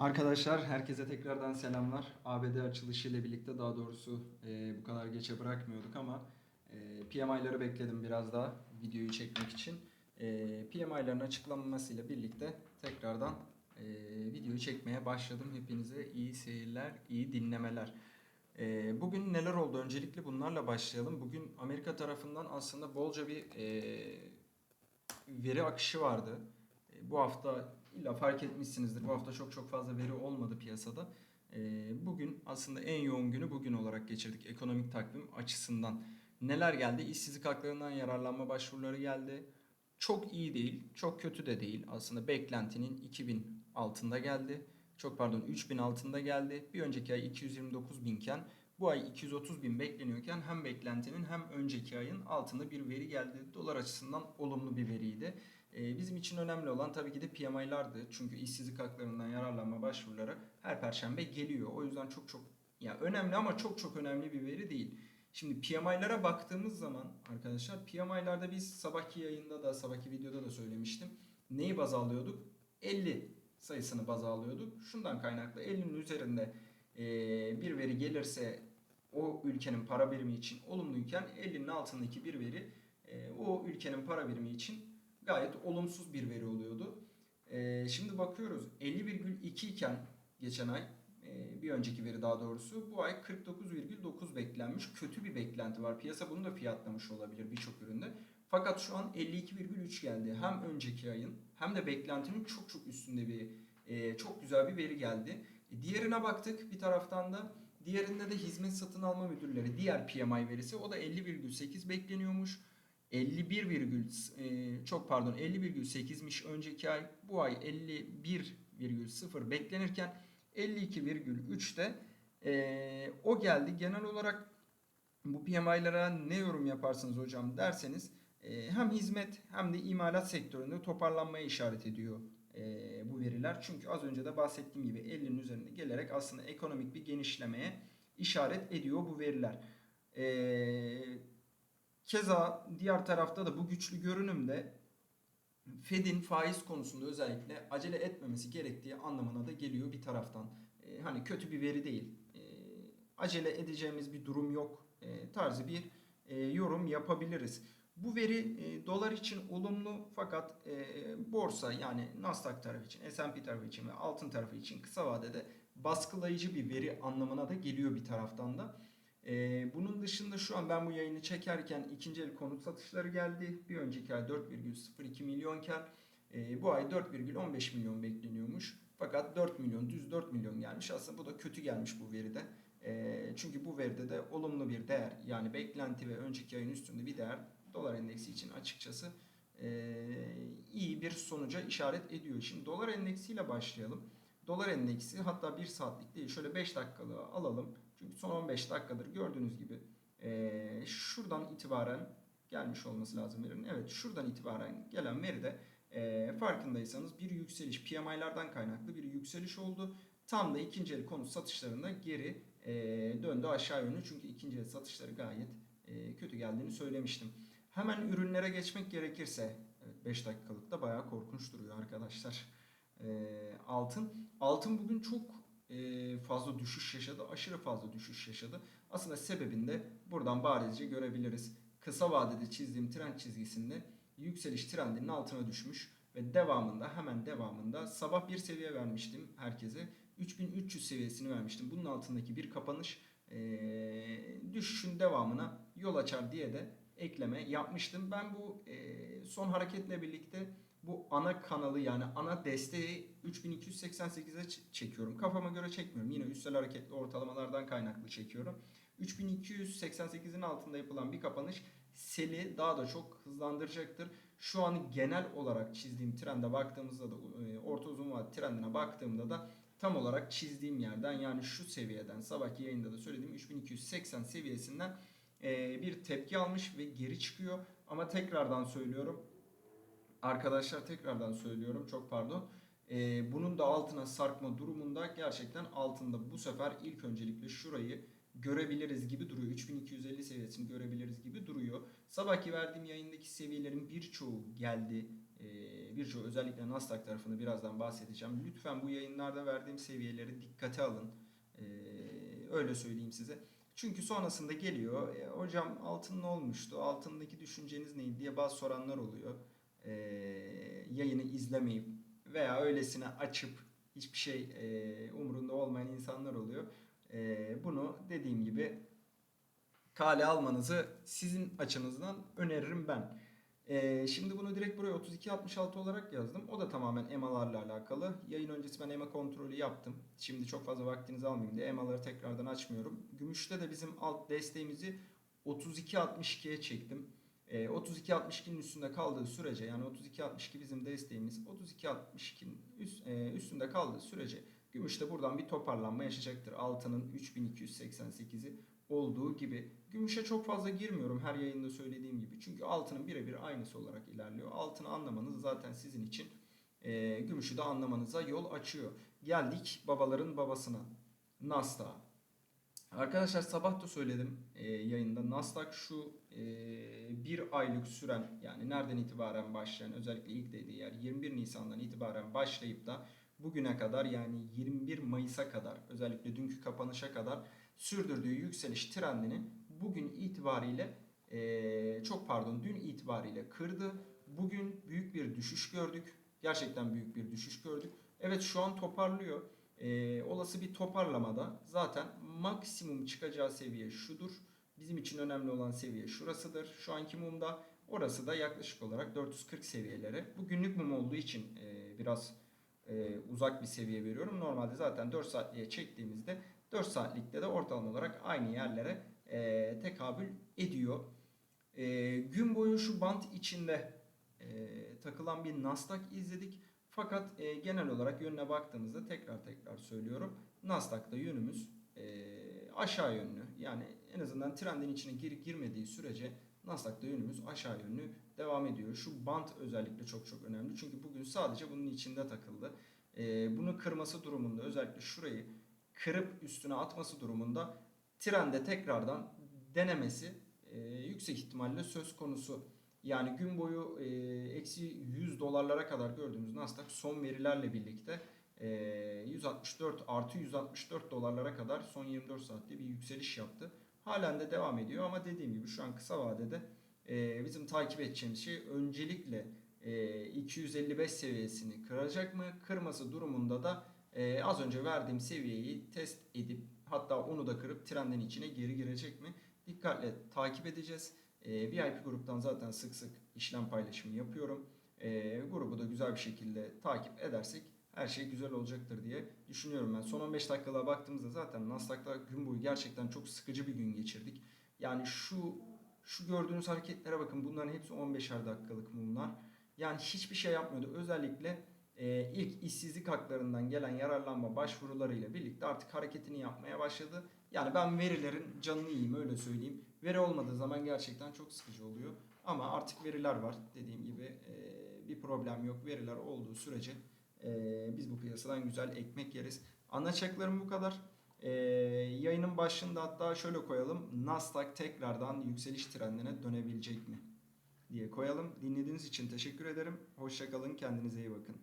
Arkadaşlar herkese tekrardan selamlar. ABD açılışı ile birlikte daha doğrusu e, bu kadar geçe bırakmıyorduk ama e, PMI'ları bekledim biraz daha videoyu çekmek için. E, PMI'ların açıklanmasıyla birlikte tekrardan e, videoyu çekmeye başladım. Hepinize iyi seyirler, iyi dinlemeler. E, bugün neler oldu? Öncelikle bunlarla başlayalım. Bugün Amerika tarafından aslında bolca bir e, veri akışı vardı. E, Bu hafta illa fark etmişsinizdir. Bu hafta çok çok fazla veri olmadı piyasada. E, Bugün aslında en yoğun günü bugün olarak geçirdik ekonomik takvim açısından. Neler geldi? İşsizlik haklarından yararlanma başvuruları geldi. Çok iyi değil, çok kötü de değil. Aslında beklentinin 2000 altında geldi. Çok pardon 3000 altında geldi. Bir önceki ay 229 binken bu ay 230 bin bekleniyorken hem beklentinin hem önceki ayın altında bir veri geldi. Dolar açısından olumlu bir veriydi. Ee, bizim için önemli olan tabii ki de PMI'lardı. Çünkü işsizlik haklarından yararlanma başvuruları her perşembe geliyor. O yüzden çok çok ya önemli ama çok çok önemli bir veri değil. Şimdi PMI'lara baktığımız zaman arkadaşlar PMI'larda biz sabahki yayında da sabahki videoda da söylemiştim. Neyi baz alıyorduk? 50 sayısını baz alıyorduk. Şundan kaynaklı 50'nin üzerinde e, bir veri gelirse o ülkenin para birimi için olumluyken 50'nin altındaki bir veri e, o ülkenin para birimi için gayet olumsuz bir veri oluyordu. E, şimdi bakıyoruz 50,2 iken geçen ay e, bir önceki veri daha doğrusu bu ay 49,9 beklenmiş. Kötü bir beklenti var. Piyasa bunu da fiyatlamış olabilir birçok üründe. Fakat şu an 52,3 geldi. Hem önceki ayın hem de beklentinin çok çok üstünde bir e, çok güzel bir veri geldi. E, diğerine baktık bir taraftan da diğerinde de hizmet satın alma müdürleri diğer PMI verisi o da 50,8 bekleniyormuş. 51, virgül, e, çok pardon 50,8'miş önceki ay. Bu ay 51,0 beklenirken 52,3'te e, o geldi. Genel olarak bu PMI'lara ne yorum yaparsınız hocam derseniz e, hem hizmet hem de imalat sektöründe toparlanmaya işaret ediyor e, bu veriler. Çünkü az önce de bahsettiğim gibi 50'nin üzerinde gelerek aslında ekonomik bir genişlemeye işaret ediyor bu veriler. E, keza diğer tarafta da bu güçlü görünümde Fed'in faiz konusunda özellikle acele etmemesi gerektiği anlamına da geliyor bir taraftan. E, hani kötü bir veri değil. E, acele edeceğimiz bir durum yok e, tarzı bir e, yorum yapabiliriz. Bu veri e, dolar için olumlu fakat e, borsa yani Nasdaq tarafı için, S&P tarafı için ve altın tarafı için kısa vadede baskılayıcı bir veri anlamına da geliyor bir taraftan da. E, bunun dışında şu an ben bu yayını çekerken ikinci el konut satışları geldi. Bir önceki ay 4,02 milyonken e, bu ay 4,15 milyon bekleniyormuş. Fakat 4 milyon, düz 4 milyon gelmiş. Aslında bu da kötü gelmiş bu veride. E, çünkü bu veride de olumlu bir değer yani beklenti ve önceki ayın üstünde bir değer dolar endeksi için açıkçası e, iyi bir sonuca işaret ediyor. Şimdi dolar endeksiyle başlayalım. Dolar endeksi hatta 1 saatlik değil şöyle 5 dakikalığı alalım. Çünkü son 15 dakikadır gördüğünüz gibi e, şuradan itibaren gelmiş olması lazım verinin. Evet şuradan itibaren gelen veride e, farkındaysanız bir yükseliş PMI'lardan kaynaklı bir yükseliş oldu. Tam da ikinci el konut satışlarında geri e, döndü aşağı yönlü. Çünkü ikinci el satışları gayet e, kötü geldiğini söylemiştim. Hemen ürünlere geçmek gerekirse evet 5 dakikalık da bayağı korkunç duruyor arkadaşlar. E, altın. Altın bugün çok e, fazla düşüş yaşadı. Aşırı fazla düşüş yaşadı. Aslında sebebini de buradan barizce görebiliriz. Kısa vadede çizdiğim trend çizgisinde yükseliş trendinin altına düşmüş ve devamında hemen devamında sabah bir seviye vermiştim herkese. 3300 seviyesini vermiştim. Bunun altındaki bir kapanış e, düşüşün devamına yol açar diye de ekleme yapmıştım. Ben bu e, son hareketle birlikte bu ana kanalı yani ana desteği 3288'e ç- çekiyorum. Kafama göre çekmiyorum. Yine üstel hareketli ortalamalardan kaynaklı çekiyorum. 3288'in altında yapılan bir kapanış seli daha da çok hızlandıracaktır. Şu an genel olarak çizdiğim trende baktığımızda da e, orta uzun vade trendine baktığımda da tam olarak çizdiğim yerden yani şu seviyeden sabahki yayında da söylediğim 3280 seviyesinden e, bir tepki almış ve geri çıkıyor. Ama tekrardan söylüyorum Arkadaşlar tekrardan söylüyorum çok pardon. Ee, bunun da altına sarkma durumunda gerçekten altında bu sefer ilk öncelikle şurayı görebiliriz gibi duruyor. 3250 seviyesini görebiliriz gibi duruyor. Sabahki verdiğim yayındaki seviyelerin birçoğu geldi. Ee, birçoğu özellikle Nasdaq tarafını birazdan bahsedeceğim. Lütfen bu yayınlarda verdiğim seviyeleri dikkate alın. E, öyle söyleyeyim size. Çünkü sonrasında geliyor. "E, hocam altın ne olmuştu? Altındaki düşünceniz neydi diye bazı soranlar oluyor. E, yayını izlemeyip veya öylesine açıp hiçbir şey e, umurunda olmayan insanlar oluyor. E, bunu dediğim gibi kale almanızı sizin açınızdan öneririm ben. Ee, şimdi bunu direkt buraya 3266 olarak yazdım. O da tamamen EMA'larla alakalı. Yayın öncesi ben EMA kontrolü yaptım. Şimdi çok fazla vaktinizi almayayım diye EMA'ları tekrardan açmıyorum. Gümüşte de bizim alt desteğimizi 3262'ye çektim. Ee, 32.62'nin üstünde kaldığı sürece yani 32.62 bizim desteğimiz 32.62'nin üst, e, üstünde kaldığı sürece gümüşte buradan bir toparlanma yaşayacaktır. Altının 3288'i olduğu gibi. Gümüşe çok fazla girmiyorum her yayında söylediğim gibi. Çünkü altının birebir aynısı olarak ilerliyor. Altını anlamanız zaten sizin için e, gümüşü de anlamanıza yol açıyor. Geldik babaların babasına. Nasdaq. Arkadaşlar sabah da söyledim e, yayında. Nasdaq şu e, bir aylık süren yani nereden itibaren başlayan özellikle ilk dediği yer 21 Nisan'dan itibaren başlayıp da bugüne kadar yani 21 Mayıs'a kadar özellikle dünkü kapanışa kadar sürdürdüğü yükseliş trendini bugün itibariyle eee, çok pardon dün itibariyle kırdı. Bugün büyük bir düşüş gördük. Gerçekten büyük bir düşüş gördük. Evet şu an toparlıyor. Eee, olası bir toparlamada zaten maksimum çıkacağı seviye şudur. Bizim için önemli olan seviye şurasıdır. Şu anki mumda orası da yaklaşık olarak 440 seviyeleri. Bu günlük mum olduğu için eee, biraz eee, uzak bir seviye veriyorum. Normalde zaten 4 saatliğe çektiğimizde 4 saatlikte de ortalama olarak aynı yerlere e, tekabül ediyor. E, gün boyu şu bant içinde e, takılan bir Nasdaq izledik. Fakat e, genel olarak yönüne baktığımızda tekrar tekrar söylüyorum. Nasdaq'ta yönümüz e, aşağı yönlü. Yani en azından trendin içine gir girmediği sürece Nasdaq'ta yönümüz aşağı yönlü devam ediyor. Şu bant özellikle çok çok önemli. Çünkü bugün sadece bunun içinde takıldı. E, bunu kırması durumunda özellikle şurayı kırıp üstüne atması durumunda trende tekrardan denemesi e, yüksek ihtimalle söz konusu. Yani gün boyu e, eksi 100 dolarlara kadar gördüğümüz Nasdaq son verilerle birlikte e, 164 artı 164 dolarlara kadar son 24 saatte bir yükseliş yaptı. Halen de devam ediyor ama dediğim gibi şu an kısa vadede e, bizim takip edeceğimiz şey öncelikle e, 255 seviyesini kıracak mı? Kırması durumunda da az önce verdiğim seviyeyi test edip hatta onu da kırıp trendin içine geri girecek mi? Dikkatle takip edeceğiz. Ee, VIP gruptan zaten sık sık işlem paylaşımı yapıyorum. Ee, grubu da güzel bir şekilde takip edersek her şey güzel olacaktır diye düşünüyorum ben. Son 15 dakikalığa baktığımızda zaten Nasdaq'ta gün boyu gerçekten çok sıkıcı bir gün geçirdik. Yani şu şu gördüğünüz hareketlere bakın bunların hepsi 15'er dakikalık mumlar. Yani hiçbir şey yapmıyordu. Özellikle e, ilk işsizlik haklarından gelen yararlanma başvurularıyla birlikte artık hareketini yapmaya başladı. Yani ben verilerin canını yiyeyim öyle söyleyeyim. Veri olmadığı zaman gerçekten çok sıkıcı oluyor. Ama artık veriler var dediğim gibi e, bir problem yok. Veriler olduğu sürece e, biz bu piyasadan güzel ekmek yeriz. Anlatacaklarım bu kadar. E, yayının başında hatta şöyle koyalım. Nasdaq tekrardan yükseliş trendine dönebilecek mi? diye koyalım. Dinlediğiniz için teşekkür ederim. Hoşçakalın. Kendinize iyi bakın.